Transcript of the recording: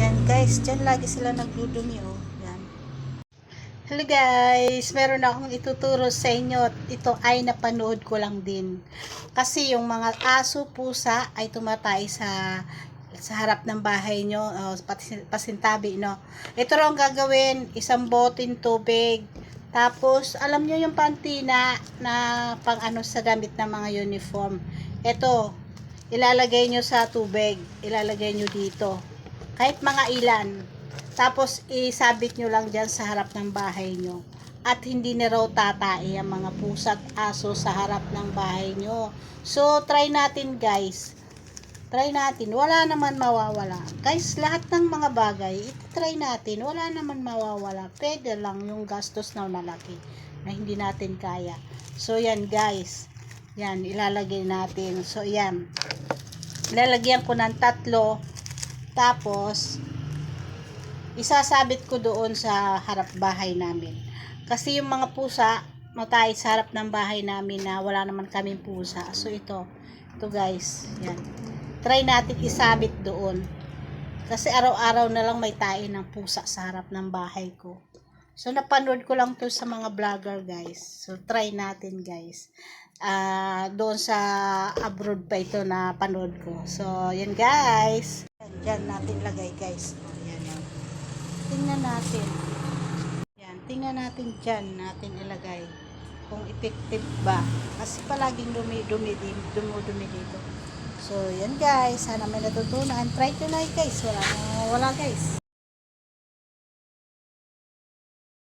Yan guys, dyan lagi sila nagdudumi oh. Yan. Hello guys, meron akong ituturo sa inyo. Ito ay napanood ko lang din. Kasi yung mga aso, pusa ay tumatay sa sa harap ng bahay nyo, oh, pasintabi, no? Ito raw ang gagawin, isang botin tubig, tapos, alam nyo yung pantina na pang ano sa damit ng mga uniform. Ito, ilalagay nyo sa tubig, ilalagay nyo dito. Kahit mga ilan. Tapos, isabit nyo lang dyan sa harap ng bahay nyo. At hindi na raw tatai ang mga pusa at aso sa harap ng bahay nyo. So, try natin guys. Try natin. Wala naman mawawala. Guys, lahat ng mga bagay, try natin. Wala naman mawawala. Pwede lang yung gastos na malaki na hindi natin kaya. So, yan guys. Yan, ilalagay natin. So, yan. Ilalagyan ko ng tatlo. Tapos, isasabit ko doon sa harap bahay namin. Kasi yung mga pusa, matay sa harap ng bahay namin na wala naman kaming pusa. So, ito. Ito guys. Yan try natin isabit doon. Kasi araw-araw na lang may tae ng pusa sa harap ng bahay ko. So, napanood ko lang to sa mga vlogger, guys. So, try natin, guys. Ah, doon sa abroad pa ito na panood ko. So, yan, guys. Yan, dyan natin lagay, guys. Oh, yan. Tingnan natin. Yan, tingnan natin dyan natin ilagay kung effective ba. Kasi palaging dumi-dumi, dumudumi dito. So, yan guys. Sana may natutunan. Try ko na guys. Wala, wala guys.